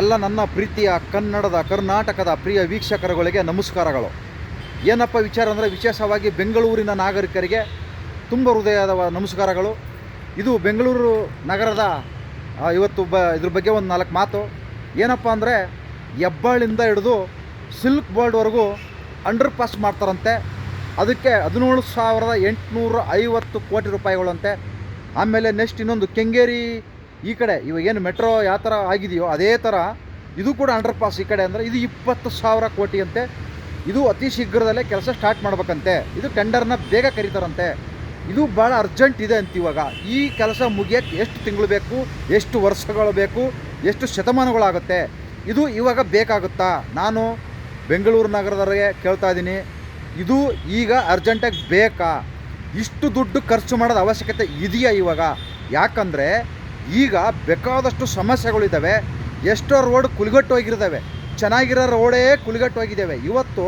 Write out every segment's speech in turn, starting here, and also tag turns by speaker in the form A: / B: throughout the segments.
A: ಎಲ್ಲ ನನ್ನ ಪ್ರೀತಿಯ ಕನ್ನಡದ, ಕರ್ನಾಟಕದ ಪ್ರಿಯ ವೀಕ್ಷಕರುಗಳಿಗೆ ನಮಸ್ಕಾರಗಳು. ಏನಪ್ಪ ವಿಚಾರ ಅಂದರೆ ವಿಶೇಷವಾಗಿ ಬೆಂಗಳೂರಿನ ನಾಗರಿಕರಿಗೆ ತುಂಬ ಹೃದಯದ ನಮಸ್ಕಾರಗಳು. ಇದು ಬೆಂಗಳೂರು ನಗರದ ಇವತ್ತು ಬ, ಇದ್ರ ಬಗ್ಗೆ ಒಂದು ನಾಲ್ಕು ಮಾತು. ಏನಪ್ಪ ಅಂದರೆ ಹೆಬ್ಬಾಳಿಂದ ಹಿಡಿದು ಸಿಲ್ಕ್ ಬೋರ್ಡ್ವರೆಗೂ ಅಂಡರ್ ಪಾಸ್ ಮಾಡ್ತಾರಂತೆ. ಅದಕ್ಕೆ ಹದಿನೇಳು ಸಾವಿರದ ಎಂಟುನೂರ ಐವತ್ತು ಕೋಟಿ ರೂಪಾಯಿಗಳಂತೆ. ಆಮೇಲೆ ನೆಕ್ಸ್ಟ್ ಇನ್ನೊಂದು ಕೆಂಗೇರಿ ಈ ಕಡೆ ಇವಾಗ ಏನು ಮೆಟ್ರೋ ಯಾವ ಥರ ಆಗಿದೆಯೋ ಅದೇ ಥರ ಇದು ಕೂಡ ಅಂಡರ್ ಪಾಸ್ ಈ ಕಡೆ ಅಂದರೆ ಇದು ಇಪ್ಪತ್ತು ಸಾವಿರ ಕೋಟಿ ಅಂತೆ ಇದು ಅತಿ ಶೀಘ್ರದಲ್ಲೇ ಕೆಲಸ ಸ್ಟಾರ್ಟ್ ಮಾಡ್ಬೇಕಂತೆ. ಇದು ಟೆಂಡರ್ನ ಬೇಗ ಕರೀತಾರಂತೆ. ಇದು ಭಾಳ ಅರ್ಜೆಂಟ್ ಇದೆ ಅಂತ ಇವಾಗ. ಈ ಕೆಲಸ ಮುಗಿಯೋಕ್ಕೆ ಎಷ್ಟು ತಿಂಗಳು ಬೇಕು, ಎಷ್ಟು ವರ್ಷಗಳು ಬೇಕು, ಎಷ್ಟು ಶತಮಾನಗಳಾಗುತ್ತೆ ಇದು ಇವಾಗ ಬೇಕಾಗುತ್ತಾ? ನಾನು ಬೆಂಗಳೂರು ನಗರದವರಿಗೆ ಕೇಳ್ತಾ ಇದ್ದೀನಿ. ಇದು ಈಗ ಅರ್ಜೆಂಟಾಗಿ ಬೇಕಾ? ಇಷ್ಟು ದುಡ್ಡು ಖರ್ಚು ಮಾಡೋದು ಅವಶ್ಯಕತೆ ಇದೆಯಾ ಇವಾಗ? ಯಾಕಂದರೆ ಈಗ ಬೇಕಾದಷ್ಟು ಸಮಸ್ಯೆಗಳಿದ್ದಾವೆ. ಎಷ್ಟೋ ರೋಡ್ ಕುಲಿಗಟ್ಟು ಹೋಗಿರ್ತವೆ. ಚೆನ್ನಾಗಿರೋ ರೋಡೇ ಕುಲಿಗಟ್ಟು ಹೋಗಿದ್ದಾವೆ. ಇವತ್ತು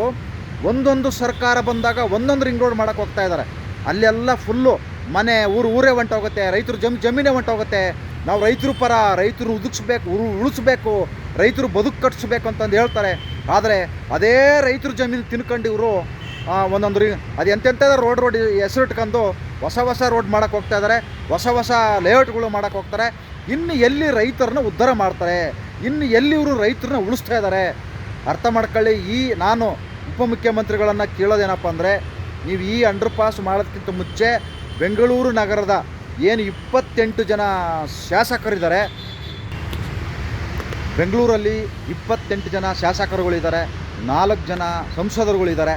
A: ಒಂದೊಂದು ಸರ್ಕಾರ ಬಂದಾಗ ಒಂದೊಂದು ರಿಂಗ್ ರೋಡ್ ಮಾಡೋಕೆ ಹೋಗ್ತಾ ಇದ್ದಾರೆ. ಅಲ್ಲೆಲ್ಲ ಫುಲ್ಲು ಮನೆ, ಊರು, ಊರೇ ಹೊಂಟೋಗುತ್ತೆ ರೈತರು ಜಮ್, ಜಮೀನೇ ಹೊಂಟೋಗುತ್ತೆ ನಾವು ರೈತರು ಪರ, ರೈತರು ಉದುಕ್ಸ್ಬೇಕು ಉರು ಉಳಿಸ್ಬೇಕು, ರೈತರು ಬದುಕು ಕಟ್ಟಿಸ್ಬೇಕು ಅಂತಂದು ಹೇಳ್ತಾರೆ. ಆದರೆ ಅದೇ ರೈತರು ಜಮೀನು ತಿನ್ಕೊಂಡು ಇವರು ಒಂದೊಂದು ರಿ, ಅದು ಎಂತೆಂಥ ರೋಡ್ ರೋಡ್ ಹೆಸರು ಇಟ್ಕೊಂಡು ಹೊಸ ಹೊಸ ರೋಡ್ ಮಾಡೋಕೆ ಹೋಗ್ತಾ ಇದ್ದಾರೆ ಹೊಸ ಹೊಸ ಲೇಔಟ್ಗಳು ಮಾಡೋಕೆ ಹೋಗ್ತಾರೆ. ಇನ್ನು ಎಲ್ಲಿ ರೈತರನ್ನ ಉದ್ಧಾರ ಮಾಡ್ತಾರೆ, ಇನ್ನು ಎಲ್ಲಿ ಇವರು ರೈತರನ್ನ ಉಳಿಸ್ತಾ ಇದ್ದಾರೆ ಅರ್ಥ ಮಾಡ್ಕೊಳ್ಳಿ, ಈ ನಾನು ಉಪಮುಖ್ಯಮಂತ್ರಿಗಳನ್ನು ಕೇಳೋದೇನಪ್ಪ ಅಂದರೆ, ನೀವು ಈ ಅಂಡರ್ ಪಾಸ್ ಮಾಡೋದಕ್ಕಿಂತ ಮುಂಚೆ ಬೆಂಗಳೂರು ನಗರದ ಏನು ಇಪ್ಪತ್ತೆಂಟು ಜನ ಶಾಸಕರಿದ್ದಾರೆ, ಬೆಂಗಳೂರಲ್ಲಿ ಇಪ್ಪತ್ತೆಂಟು ಜನ ಶಾಸಕರುಗಳಿದ್ದಾರೆ, ನಾಲ್ಕು ಜನ ಸಂಸದರುಗಳಿದ್ದಾರೆ,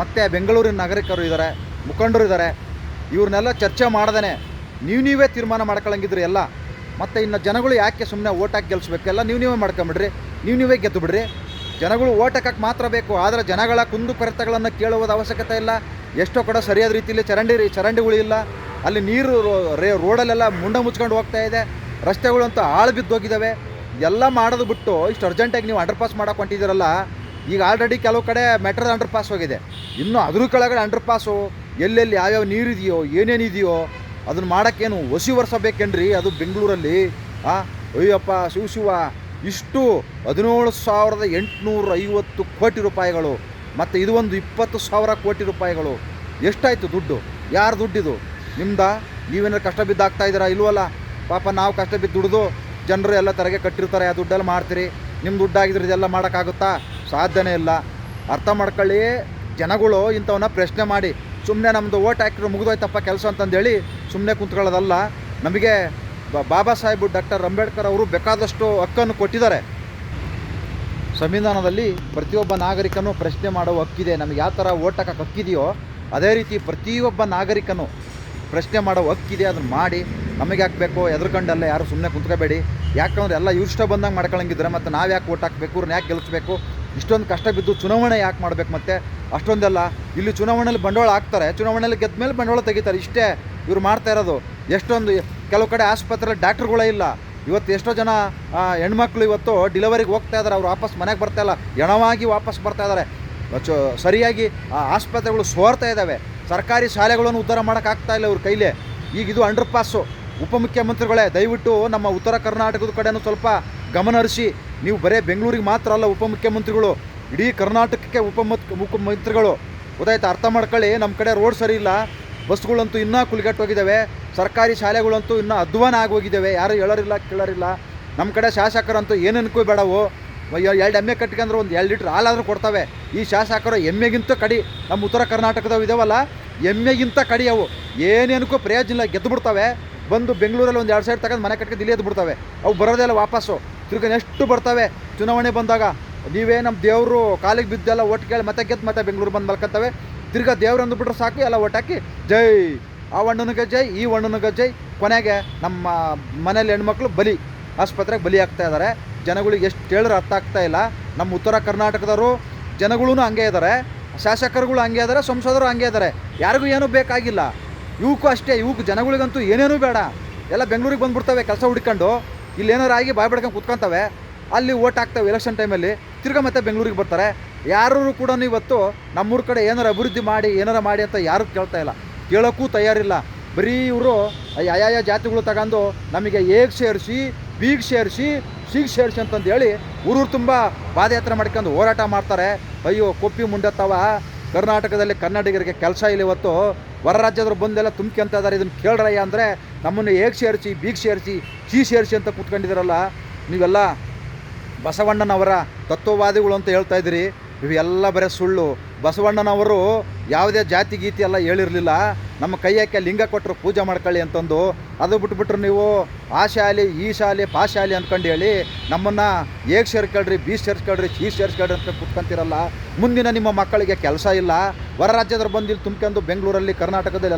A: ಮತ್ತು ಬೆಂಗಳೂರಿನ ನಾಗರಿಕರು ಇದ್ದಾರೆ, ಮುಖಂಡರು ಇದ್ದಾರೆ. ಇವ್ರನ್ನೆಲ್ಲ ಚರ್ಚೆ ಮಾಡ್ದೇ ನೀವು ನೀವೇ ತೀರ್ಮಾನ ಮಾಡ್ಕೊಳಂಗಿದ್ರಿ ಎಲ್ಲ. ಮತ್ತು ಇನ್ನು ಜನಗಳು ಯಾಕೆ ಸುಮ್ಮನೆ ಓಟ್ ಹಾಕಿ ಗೆಲ್ಲಿಸ್ಬೇಕೆಲ್ಲ ನೀವು ನೀವೇ ಮಾಡ್ಕೊಂಬಿಡ್ರಿ. ನೀವು ನೀವೇ ಗೆದ್ದು ಬಿಡ್ರಿ. ಜನಗಳು ಓಟ್ ಮಾತ್ರ ಬೇಕು, ಆದರೆ ಜನಗಳ ಕುಂದು ಕೊರತೆಗಳನ್ನು ಕೇಳುವುದು ಅವಶ್ಯಕತೆ ಇಲ್ಲ. ಎಷ್ಟೋ ಕಡೆ ಸರಿಯಾದ ರೀತಿಯಲ್ಲಿ ಚರಂಡಿ ಚರಂಡಿಗಳು ಇಲ್ಲ. ಅಲ್ಲಿ ನೀರು ರೋ- ರೇ, ರೋಡಲ್ಲೆಲ್ಲ ಮುಂಡ ಮುಚ್ಕೊಂಡು ಹೋಗ್ತಾ ಇದೆ. ರಸ್ತೆಗಳಂತೂ ಆಳು ಬಿದ್ದೋಗಿದ್ದಾವೆ. ಎಲ್ಲ ಮಾಡೋದು ಬಿಟ್ಟು ಇಷ್ಟು ಅರ್ಜೆಂಟಾಗಿ ನೀವು ಅಂಡರ್ ಪಾಸ್ ಮಾಡೋಕೆ ಹೊಂಟಿದ್ದೀರಲ್ಲ ಈಗ ಆಲ್ರೆಡಿ ಕೆಲವು ಕಡೆ ಮೆಟ್ರದ ಅಂಡರ್ ಪಾಸ್ ಹೋಗಿದೆ. ಇನ್ನು ಅದ್ರ ಕೆಳಗಡೆ ಅಂಡರ್ ಪಾಸು ಎಲ್ಲೆಲ್ಲಿ ಯಾವ್ಯಾವ ನೀರಿದೆಯೋ ಏನೇನಿದೆಯೋ ಅದನ್ನು ಮಾಡೋಕ್ಕೇನು ಹೊಸಿ ವರ್ಷ ಬೇಕೇನ್ರಿ ಅದು ಬೆಂಗಳೂರಲ್ಲಿ? ಆ, ಅಯ್ಯಪ್ಪ, ಶಿವ ಶಿವ, ಇಷ್ಟು ಹದಿನೇಳು ಸಾವಿರದ ಎಂಟುನೂರ ಐವತ್ತು ಕೋಟಿ ರೂಪಾಯಿಗಳು, ಮತ್ತು ಇದು ಒಂದು ಇಪ್ಪತ್ತು ಸಾವಿರ ಕೋಟಿ ರೂಪಾಯಿಗಳು. ಎಷ್ಟಾಯಿತು ದುಡ್ಡು? ಯಾರು ದುಡ್ಡಿದು? ನಿಮ್ದ? ನೀವೇನಾದ್ರು ಕಷ್ಟ ಬಿದ್ದಾಗ್ತಾ ಇದ್ದೀರಾ ಇಲ್ವಲ್ಲ? ಪಾಪ ನಾವು ಕಷ್ಟ ಬಿದ್ದು ದುಡ್ದು, ಜನರು ಎಲ್ಲ ತರಗೆ ಕಟ್ಟಿರ್ತಾರೆ, ಆ ದುಡ್ಡೆಲ್ಲ ಮಾಡ್ತೀರಿ. ನಿಮ್ಮ ದುಡ್ಡಾಗಿದ್ರೆ ಇದೆಲ್ಲ ಮಾಡೋಕ್ಕಾಗುತ್ತಾ? ಸಾಧ್ಯನೇ ಇಲ್ಲ. ಅರ್ಥ ಮಾಡ್ಕೊಳ್ಳಿ. ಜನಗಳು ಇಂಥವನ್ನ ಪ್ರಶ್ನೆ ಮಾಡಿ ಸುಮ್ಮನೆ ನಮ್ಮದು ಓಟ್ ಹಾಕಿರೋ ಮುಗಿದೋಯ್ತಪ್ಪ ಕೆಲಸ ಅಂತಂದೇಳಿ ಸುಮ್ಮನೆ ಕುಂತ್ಕೊಳ್ಳೋದಲ್ಲ. ನಮಗೆ ಬಾಬಾ ಸಾಹೇಬ್, ಡಾಕ್ಟರ್ ಅಂಬೇಡ್ಕರ್ ಅವರು ಬೇಕಾದಷ್ಟು ಹಕ್ಕನ್ನು ಕೊಟ್ಟಿದ್ದಾರೆ. ಸಂವಿಧಾನದಲ್ಲಿ ಪ್ರತಿಯೊಬ್ಬ ನಾಗರಿಕನೂ ಪ್ರಶ್ನೆ ಮಾಡೋ ಹಕ್ಕಿದೆ. ನಮಗೆ ಯಾವ ಥರ ಓಟ್ ಹಾಕಕ್ಕೆ ಹಕ್ಕಿದೆಯೋ ಅದೇ ರೀತಿ ಪ್ರತಿಯೊಬ್ಬ ನಾಗರಿಕನು ಪ್ರಶ್ನೆ ಮಾಡೋ ಹಕ್ಕಿದೆ. ಅದನ್ನು ಮಾಡಿ ನಮಗೆ ಹಾಕಬೇಕು ಎದ್ರಕಂಡಲ್ಲ ಯಾರು ಸುಮ್ಮನೆ ಕುಂತ್ಕೋಬೇಡಿ. ಯಾಕಂದ್ರೆ ಎಲ್ಲ ಇಷ್ಟ ಬಂದಂಗೆ ಮಾಡ್ಕೊಳಂಗಿದ್ರೆ ಮತ್ತು ನಾವು ಯಾಕೆ ಓಟ್ ಹಾಕಬೇಕು? ಇವ್ರನ್ನ ಯಾಕೆ ಗೆಲ್ಲಿಸ್ಬೇಕು ಇಷ್ಟೊಂದು ಕಷ್ಟ ಬಿದ್ದು ಚುನಾವಣೆ ಯಾಕೆ ಮಾಡಬೇಕು ಮತ್ತೆ? ಅಷ್ಟೊಂದೆಲ್ಲ ಇಲ್ಲಿ ಚುನಾವಣೆಯಲ್ಲಿ ಬಂಡವಾಳ ಹಾಕ್ತಾರೆ ಚುನಾವಣೆಯಲ್ಲಿ ಗೆದ್ದ ಮೇಲೆ ಬಂಡವಾಳ ತೆಗಿತಾರೆ, ಇಷ್ಟೇ ಇವ್ರು ಮಾಡ್ತಾ ಇರೋದು. ಎಷ್ಟೊಂದು ಕೆಲವು ಕಡೆ ಆಸ್ಪತ್ರೆಯಲ್ಲಿ ಡಾಕ್ಟ್ರುಗಳೇ ಇಲ್ಲ. ಇವತ್ತು ಎಷ್ಟೋ ಜನ ಹೆಣ್ಮಕ್ಳು ಇವತ್ತು ಡಿಲಿವರಿಗೆ ಹೋಗ್ತಾ ಇದ್ದಾರೆ ಅವ್ರು ವಾಪಸ್ ಮನೆಗೆ ಬರ್ತಾ ಇಲ್ಲ, ಹೆಣವಾಗಿ ವಾಪಸ್ ಬರ್ತಾ ಇದ್ದಾರೆ ಚ- ಸರಿಯಾಗಿ ಆ ಆಸ್ಪತ್ರೆಗಳು ಸೋರ್ತಾ ಇದ್ದಾವೆ ಸರ್ಕಾರಿ ಶಾಲೆಗಳನ್ನು ಉದ್ಧಾರ ಮಾಡೋಕ್ಕಾಗ್ತಾ ಇಲ್ಲ ಇವ್ರ ಕೈಲೇ. ಈಗ ಇದು ಅಂಡರ್ ಪಾಸು ಉಪಮುಖ್ಯಮಂತ್ರಿಗಳೇ, ದಯವಿಟ್ಟು ನಮ್ಮ ಉತ್ತರ ಕರ್ನಾಟಕದ ಕಡೆಯೂ ಸ್ವಲ್ಪ ಗಮನ ಹರಿಸಿ. ನೀವು ಬರೇ ಬೆಂಗಳೂರಿಗೆ ಮಾತ್ರ ಅಲ್ಲ ಉಪಮುಖ್ಯಮಂತ್ರಿಗಳು, ಇಡೀ ಕರ್ನಾಟಕಕ್ಕೆ ಉಪಮತ್ ಮುಖ್ಯಮಂತ್ರಿಗಳು ಗೊತ್ತಾಯ್ತು? ಅರ್ಥ ಮಾಡ್ಕೊಳ್ಳಿ ನಮ್ಮ ಕಡೆ ರೋಡ್ ಸರಿ ಇಲ್ಲ, ಬಸ್ಗಳಂತೂ ಇನ್ನೂ ಕುಲಿಗಟ್ಟು ಹೋಗಿದ್ದಾವೆ ಸರ್ಕಾರಿ ಶಾಲೆಗಳಂತೂ ಇನ್ನೂ ಅಧ್ವಾನ ಆಗೋಗಿದ್ದಾವೆ, ಯಾರು ಹೇಳೋರಿಲ್ಲ, ಕೇಳೋರಿಲ್ಲ. ನಮ್ಮ ಕಡೆ ಶಾಸಕರಂತೂ ಏನೇನಕ್ಕೂ ಬೇಡವು. ಎರಡು ಎಮ್ಮೆ ಕಟ್ಕೊಂಡ್ರೆ ಒಂದು ಎರಡು ಲೀಟ್ರ್ ಹಾಲಾದರೂ ಕೊಡ್ತವೆ. ಈ ಶಾಸಕರು ಎಮ್ಮೆಗಿಂತ ಕಡಿ, ನಮ್ಮ ಉತ್ತರ ಕರ್ನಾಟಕದವು ಇದಾವಲ್ಲ, ಎಮ್ಮೆಗಿಂತ ಕಡಿ ಅವು. ಏನೇನಕ್ಕೂ ಪ್ರಯೋಜನ ಇಲ್ಲ ಗೆದ್ದು ಬಂದು ಬೆಂಗಳೂರಲ್ಲಿ ಒಂದು ಎರಡು ಸೈಡ್ ತಗೊಂಡು ಮನೆ ಕಟ್ಕೊಂಡು ಇಲ್ಲಿ ಎದ್ದು ಬಿಡ್ತವೆ ಅವು ಬರೋದೇ ಇಲ್ಲ ವಾಪಸ್ಸು. ತಿರ್ಗಿ ಎಷ್ಟು ಬರ್ತವೆ. ಚುನಾವಣೆ ಬಂದಾಗ ನೀವೇ ನಮ್ಮ ದೇವರು ಕಾಲಿಗೆ ಬಿದ್ದೆಲ್ಲ ಒಟ್ಟು ಕೇಳಿ ಮತ್ತೆ ಗೆದ್ದು ಮತ್ತೆ ಬೆಂಗಳೂರು ಬಂದು ಮಲ್ಕೊತವೆ ತಿರ್ಗಾ ದೇವ್ರು ಅಂದ್ಬಿಟ್ರೆ ಸಾಕು, ಎಲ್ಲ ಒಟ್ಟಾಕಿ ಜೈ. ಆ ಹಣ್ಣನಿಗೆ ಜೈ, ಈ ಹಣ್ಣನಿಗೆ ಜೈ. ಕೊನೆಗೆ ನಮ್ಮ ಮನೇಲಿ ಹೆಣ್ಮಕ್ಳು ಬಲಿ, ಆಸ್ಪತ್ರೆಗೆ ಬಲಿ ಆಗ್ತಾ ಇದ್ದಾರೆ ಜನಗಳಿಗೆ ಎಷ್ಟು ಹೇಳಿದ್ರೆ ಅರ್ಥ ಆಗ್ತಾ ಇಲ್ಲ. ನಮ್ಮ ಉತ್ತರ ಕರ್ನಾಟಕದವರು ಜನಗಳೂ ಹಂಗೆ ಇದ್ದಾರೆ ಶಾಸಕರುಗಳು ಹಂಗೆ ಇದ್ದಾರೆ ಸಂಸದರು ಹಂಗೆ ಇದ್ದಾರೆ ಯಾರಿಗೂ ಏನೂ ಬೇಕಾಗಿಲ್ಲ. ಇವಕ್ಕೂ ಅಷ್ಟೇ ಇವಕ್ಕೆ ಜನಗಳಿಗಂತೂ ಏನೇನೂ ಬೇಡ. ಎಲ್ಲ ಬೆಂಗಳೂರಿಗೆ ಬಂದುಬಿಡ್ತವೆ, ಕೆಲಸ ಹುಡ್ಕೊಂಡು. ಇಲ್ಲಿ ಏನಾರು ಆಗಿ ಬಾಯ್ ಬಡ್ಕೊಂಡು ಕುತ್ಕೊಂತವೆ, ಅಲ್ಲಿ ಓಟ್ ಹಾಕ್ತವೆ ಎಲೆಕ್ಷನ್ ಟೈಮಲ್ಲಿ ತಿರ್ಗಾ ಮತ್ತೆ ಬೆಂಗಳೂರಿಗೆ ಬರ್ತಾರೆ. ಯಾರೂ ಕೂಡ ಇವತ್ತು ನಮ್ಮೂರ ಕಡೆ ಏನಾರು ಅಭಿವೃದ್ಧಿ ಮಾಡಿ, ಏನಾರು ಮಾಡಿ ಅಂತ ಯಾರೂ ಕೇಳ್ತಾ ಇಲ್ಲ. ಕೇಳೋಕ್ಕೂ ತಯಾರಿಲ್ಲ. ಬರೀ ಇವರು ಯಾವ ಜಾತಿಗಳು ತಗೊಂಡು ನಮಗೆ ಏಗ್ ಸೇರಿಸಿ, ಬೀಗ್ ಸೇರಿಸಿ, ಸೀಗ್ ಸೇರಿಸಿ ಅಂತಂದು ಹೇಳಿ ಊರೂರು ತುಂಬ ಪಾದಯಾತ್ರೆ ಮಾಡ್ಕೊಂಡು ಹೋರಾಟ ಮಾಡ್ತಾರೆ. ಅಯ್ಯೋ, ಕೊಪ್ಪಿ ಮುಂಡತ್ತವ. ಕರ್ನಾಟಕದಲ್ಲಿ ಕನ್ನಡಿಗರಿಗೆ ಕೆಲಸ ಇಲ್ಲ ಇವತ್ತು. ಹೊರ ರಾಜ್ಯದವ್ರು ಬಂದೆಲ್ಲ ತುಂಬ್ಕೊಂತ ಇದ್ದಾರೆ ಇದನ್ನು ಕೇಳ್ರಯ್ಯ ಅಂದರೆ ನಮ್ಮನ್ನು ಹೇಗೆ ಸೇರಿಸಿ ಬೀಗ್ ಸೇರಿಸಿ ಚೀ ಸೇರಿಸಿ ಅಂತ ಕೂತ್ಕೊಂಡಿದ್ದೀರಲ್ಲ ನೀವೆಲ್ಲ ಬಸವಣ್ಣನವರ ತತ್ವವಾದಿಗಳು ಅಂತ ಹೇಳ್ತಾ ಇದ್ದೀರಿ. ಇವೆಲ್ಲ ಬರೀ ಸುಳ್ಳು. ಬಸವಣ್ಣನವರು ಯಾವುದೇ ಜಾತಿ, ಗೀತಿ ಎಲ್ಲ ಹೇಳಿರಲಿಲ್ಲ. ನಮ್ಮ ಕೈಯಕ್ಕೆ ಲಿಂಗ ಕೊಟ್ಟರು ಪೂಜೆ ಮಾಡ್ಕೊಳ್ಳಿ ಅಂತಂದು. ಅದು ಬಿಟ್ಬಿಟ್ರು ನೀವು ಆ ಶಾಲೆ, ಈ ಶಾಲೆ ಪಾ ಶಾಲೆ ಅಂದ್ಕೊಂಡು ಹೇಳಿ ನಮ್ಮನ್ನು ಏಕ್ ಸೇರ್ಕೊಳ್ರಿ ಬೀ ಸೇರಿಸ್ಕೊಳ್ರಿ ಚೀಸ್ ಸೇರ್ಸ್ಕೊಳ್ರಿ ಅಂತ ಕೂತ್ಕೊಂತಿರಲ್ಲ. ಮುಂದಿನ ನಿಮ್ಮ ಮಕ್ಕಳಿಗೆ ಕೆಲಸ ಇಲ್ಲ. ಹೊರ ರಾಜ್ಯದವ್ರು ಬಂದು ಇಲ್ಲಿ ತುಂಬ್ಕೊಂಡು ಬೆಂಗಳೂರಲ್ಲಿ, ಕರ್ನಾಟಕದಲ್ಲಿ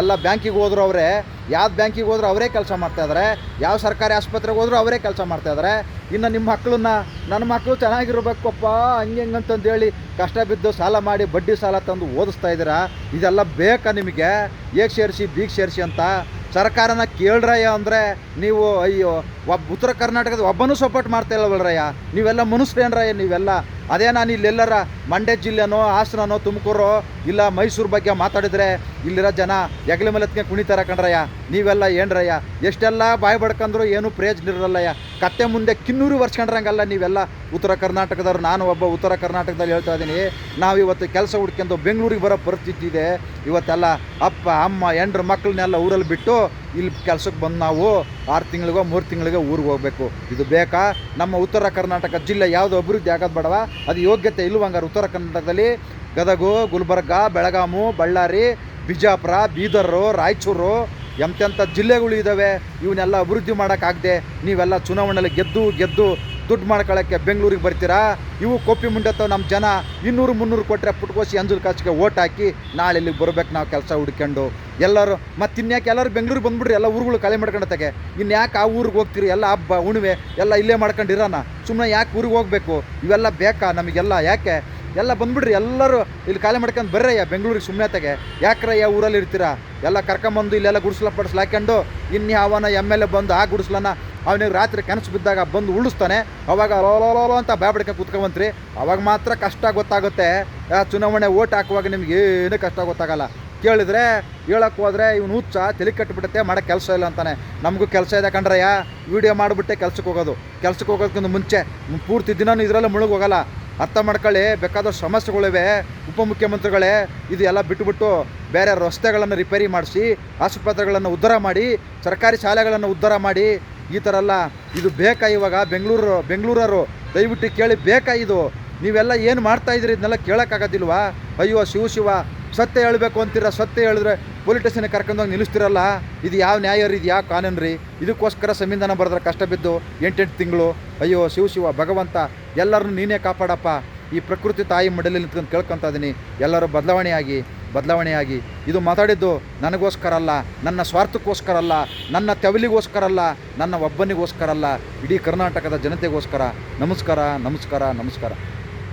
A: ಎಲ್ಲ ಬ್ಯಾಂಕಿಗೆ ಹೋದ್ರು ಅವರೇ. ಯಾವ್ದು ಬ್ಯಾಂಕಿಗೆ ಹೋದ್ರು ಅವರೇ ಕೆಲಸ ಮಾಡ್ತಾಯಿದ್ದಾರೆ ಯಾವ ಸರ್ಕಾರಿ ಆಸ್ಪತ್ರೆಗೆ ಹೋದ್ರು ಅವರೇ ಕೆಲಸ ಮಾಡ್ತಾಯಿದ್ದಾರೆ ಇನ್ನು ನಿಮ್ಮ ಮಕ್ಕಳನ್ನ ನನ್ನ ಮಕ್ಕಳು ಚೆನ್ನಾಗಿರ್ಬೇಕಪ್ಪ, ಹಂಗೆ ಹೆಂಗೆ ಅಂತಂದೇಳಿ ಕಷ್ಟ ಬಿದ್ದು ಸಾಲ ಮಾಡಿ ಬಡ್ಡಿ ಸಾಲ ತಂದು ಓದಿಸ್ತಾ ಇದ್ದೀರಾ? ಇದೆಲ್ಲ ಬೇಕಾ ನಿಮಗೆ? ಏಕ್ ಸೇರಿಸಿ ಬೀಗ್ ಸೇರಿಸಿ ಅಂತ ಸರ್ಕಾರನ ಕೇಳ್ರಯ್ಯ ಅಂದರೆ ನೀವು, ಅಯ್ಯೋ ಒಬ್ಬ ಉತ್ತರ ಕರ್ನಾಟಕದ ಒಬ್ಬನೂ ಸಪೋರ್ಟ್ ಮಾಡ್ತಾ ಇಲ್ಲವಲ್ರಯ್ಯ ನೀವೆಲ್ಲ ಮನುಷ್ಯರೇನ್ರಯ್ಯ ನೀವೆಲ್ಲ. ಅದೇ ನಾನು ಇಲ್ಲೆಲ್ಲರ ಮಂಡ್ಯ ಜಿಲ್ಲೆನೋ, ಹಾಸನನೋ ತುಮಕೂರು ಇಲ್ಲ ಮೈಸೂರು ಬಗ್ಗೆ ಮಾತಾಡಿದರೆ ಇಲ್ಲಿರೋ ಜನ ಎಗ್ಲ ಮೇಲೆ ಎತ್ಕೊಂಡು ಕುಣಿತಾರ ಕಣ್ರಯ್ಯ. ನೀವೆಲ್ಲ ಏನ್ರಯ್ಯ? ಎಷ್ಟೆಲ್ಲ ಬಾಯಿ ಬಡ್ಕಂದ್ರು ಏನೂ ಪ್ರಯೋಜನ ಇರಲ್ಲಯ್ಯ. ಕತ್ತೆ ಮುಂದೆ ಕಿನ್ನೂರು ವರ್ಷಕೊಂಡ್ರಂಗಲ್ಲ ನೀವೆಲ್ಲ. ಉತ್ತರ ಕರ್ನಾಟಕದವ್ರು, ನಾನು ಒಬ್ಬ ಉತ್ತರ ಕರ್ನಾಟಕದಲ್ಲಿ ಹೇಳ್ತಾ ಇದ್ದೀನಿ. ನಾವು ಇವತ್ತು ಕೆಲಸ ಹುಡ್ಕೊಂಡು ಬೆಂಗಳೂರಿಗೆ ಬರೋ ಪರಿಸ್ಥಿತಿ ಇದೆ. ಇವತ್ತೆಲ್ಲ ಅಪ್ಪ, ಅಮ್ಮ, ಹೆಂಡ್ರ ಮಕ್ಕಳನ್ನೆಲ್ಲ ಊರಲ್ಲಿ ಬಿಟ್ಟು ಇಲ್ಲಿ ಕೆಲಸಕ್ಕೆ ಬಂದು ನಾವು ಆರು ತಿಂಗಳಿಗೋ, ಮೂರು ತಿಂಗಳಿಗೋ ಊರಿಗೆ ಹೋಗಬೇಕು. ಇದು ಬೇಕಾ? ನಮ್ಮ ಉತ್ತರ ಕರ್ನಾಟಕ ಜಿಲ್ಲೆ ಯಾವುದು ಅಭಿವೃದ್ಧಿ ಆಗೋದು ಬೇಡವ? ಅದು ಯೋಗ್ಯತೆ ಇಲ್ವಂಗಾರೆ ಉತ್ತರ ಕರ್ನಾಟಕದಲ್ಲಿ? ಗದಗು, ಗುಲ್ಬರ್ಗ, ಬೆಳಗಾಮು, ಬಳ್ಳಾರಿ, ಬಿಜಾಪುರ, ಬೀದರು, ರಾಯಚೂರು, ಎಂತೆಂಥ ಜಿಲ್ಲೆಗಳು ಇದ್ದಾವೆ. ಇವನ್ನೆಲ್ಲ ಅಭಿವೃದ್ಧಿ ಮಾಡೋಕ್ಕಾಗದೆ ನೀವೆಲ್ಲ ಚುನಾವಣೆಯಲ್ಲಿ ಗೆದ್ದು ಗೆದ್ದು ದುಡ್ಡು ಮಾಡ್ಕೊಳ್ಳೋಕ್ಕೆ ಬೆಂಗಳೂರಿಗೆ ಬರ್ತೀರಾ? ಇವು ಕೊಪ್ಪಿ ಮುಂಡತ್ತವ ನಮ್ಮ ಜನ ಇನ್ನೂರು ಮುನ್ನೂರು ಕೊಟ್ಟರೆ ಪುಟ್ಕೋಸಿ ಅಂಜುಲ್ ಕಾಸಿಗೆ ಓಟ್ ಹಾಕಿ ನಾಳೆ ಇಲ್ಲಿಗೆ ಬರ್ಬೇಕು ನಾವು ಕೆಲಸ ಹುಡ್ಕೊಂಡು. ಎಲ್ಲರೂ, ಮತ್ತು ಇನ್ಯಾಕೆ ಎಲ್ಲರೂ ಬೆಂಗಳೂರಿಗೆ ಬಂದ್ಬಿಡ್ರಿ ಎಲ್ಲ ಊರುಗಳು ಖಾಲಿ ಮಾಡ್ಕೊಂಡತ್ತಾಗೆ ಇನ್ನು ಯಾಕೆ ಆ ಊರಿಗೆ ಹೋಗ್ತೀರಿ? ಎಲ್ಲ ಹಬ್ಬ ಉಣಿವೆ ಎಲ್ಲ ಇಲ್ಲೇ ಮಾಡ್ಕೊಂಡಿರೋಣ ಸುಮ್ಮನೆ ಯಾಕೆ ಊರಿಗೆ ಹೋಗಬೇಕು? ಇವೆಲ್ಲ ಬೇಕಾ ನಮಗೆಲ್ಲ? ಯಾಕೆ? ಎಲ್ಲ ಬಂದ್ಬಿಡ್ರಿ, ಎಲ್ಲರೂ ಇಲ್ಲಿ ಖಾಲಿ ಮಾಡ್ಕೊಂಡು ಬರ್ರಯ್ಯ ಬೆಂಗಳೂರಿಗೆ ಸುಮ್ಮನೆ ತೆಗೆ ಯಾಕ್ರಯ್ಯ ಊರಲ್ಲಿ ಇರ್ತೀರಾ? ಎಲ್ಲ ಕರ್ಕೊಂಬಂದು ಇಲ್ಲೆಲ್ಲ ಗುಡಿಸ್ಲ ಪಡಿಸ್ಲ ಇನ್ನು ಇನ್ಯಾವನ ಎಂ ಎಲ್ ಎ ಬಂದು ಆ ಗುಡಿಸ್ಲನ ಅವನಿಗೆ ರಾತ್ರಿ ಕನಸು ಬಿದ್ದಾಗ ಬಂದು ಉಳಿಸ್ತಾನೆ. ಅವಾಗ ಲೋಲೋಲೋ ಅಂತ ಬ್ಯಾಬಡ್ಕ ಕೂತ್ಕೊಂಬಂತ್ರಿ. ಅವಾಗ ಮಾತ್ರ ಕಷ್ಟ ಗೊತ್ತಾಗುತ್ತೆ. ಚುನಾವಣೆ ಓಟ್ ಹಾಕುವಾಗ ನಿಮ್ಗೆ ಏನೂ ಕಷ್ಟ ಗೊತ್ತಾಗಲ್ಲ. ಕೇಳಿದ್ರೆ ಹೇಳಕ್ಕೆ ಹೋದ್ರೆ ಇವ್ನು ಹುಚ್ಚ ತಲೆ ಕಟ್ಟಿಬಿಡುತ್ತೆ ಮಾಡೋಕ್ಕೆ ಕೆಲಸ ಇಲ್ಲ ಅಂತಾನೆ. ನಮಗೂ ಕೆಲಸ ಇದೆ ಕಂಡ್ರಯ್ಯ ವಿಡಿಯೋ ಮಾಡಿಬಿಟ್ಟೆ ಕೆಲಸಕ್ಕೆ ಹೋಗೋದು. ಕೆಲಸಕ್ಕೆ ಹೋಗೋದಕ್ಕಿಂತ ಮುಂಚೆ, ಪೂರ್ತಿ ದಿನನೂ ಇದರಲ್ಲೇ ಮುಳುಗ್ ಹೋಗಲ್ಲ. ಅರ್ಥ ಮಾಡ್ಕೊಳ್ಳಿ, ಬೇಕಾದಷ್ಟು ಸಮಸ್ಯೆಗಳಿವೆ ಉಪಮುಖ್ಯಮಂತ್ರಿಗಳೇ ಇದು ಎಲ್ಲ ಬಿಟ್ಟುಬಿಟ್ಟು ಬೇರೆ ರಸ್ತೆಗಳನ್ನು ರಿಪೇರಿ ಮಾಡಿಸಿ, ಆಸ್ಪತ್ರೆಗಳನ್ನು ಉದ್ಧಾರ ಮಾಡಿ, ಸರ್ಕಾರಿ ಶಾಲೆಗಳನ್ನು ಉದ್ಧಾರ ಮಾಡಿ, ಈ ಥರ ಎಲ್ಲ ಇದು ಬೇಕಾ ಇವಾಗ? ಬೆಂಗಳೂರು ಬೆಂಗಳೂರವರು ದಯವಿಟ್ಟು ಕೇಳಿ ಬೇಕಾ ಇದು? ನೀವೆಲ್ಲ ಏನು ಮಾಡ್ತಾ ಇದ್ರಿ ಇದನ್ನೆಲ್ಲ ಕೇಳೋಕ್ಕಾಗೋದಿಲ್ವಾ? ಅಯ್ಯೋ, ಶಿವ ಶಿವ, ಸತ್ಯ ಹೇಳಬೇಕು ಅಂತೀರ? ಸತ್ಯ ಹೇಳಿದ್ರೆ ಪೊಲೀಸ್ ಸ್ಟೇಷನ್ಗೆ ಕರ್ಕೊಂಡೋಗಿ ನಿಲ್ಲಿಸ್ತಿರಲ್ಲ, ಇದು ಯಾವ ನ್ಯಾಯ ರೀ, ಇದು ಯಾವ ಕಾನೂನು ರೀ? ಇದಕ್ಕೋಸ್ಕರ ಸಂವಿಧಾನ ಬರೆದ್ರೆ ಕಷ್ಟ ಬಿದ್ದು ಎಂಟೆಂಟು ತಿಂಗಳು. ಅಯ್ಯೋ, ಶಿವ ಶಿವ, ಭಗವಂತ, ಎಲ್ಲರನ್ನೂ ನೀನೇ ಕಾಪಾಡಪ್ಪ. ಈ ಪ್ರಕೃತಿ ತಾಯಿ ಮಡಲಲ್ಲಿ ನಿಂತ್ಕೊಂಡು ಕೇಳ್ಕೊತಾ ಇದ್ದೀನಿ ಎಲ್ಲರೂ ಬದಲಾವಣೆಯಾಗಿ ಬದಲಾವಣೆಯಾಗಿ. ಇದು ಮಾತಾಡಿದ್ದು ನನಗೋಸ್ಕರ ಅಲ್ಲ, ನನ್ನ ಸ್ವಾರ್ಥಕ್ಕೋಸ್ಕರ ಅಲ್ಲ, ನನ್ನ ತೆವಲಿಗೋಸ್ಕರ ಅಲ್ಲ, ನನ್ನ ಒಬ್ಬನಿಗೋಸ್ಕರ ಅಲ್ಲ. ಇಡೀ ಕರ್ನಾಟಕದ ಜನತೆಗೋಸ್ಕರ. ನಮಸ್ಕಾರ ನಮಸ್ಕಾರ ನಮಸ್ಕಾರ.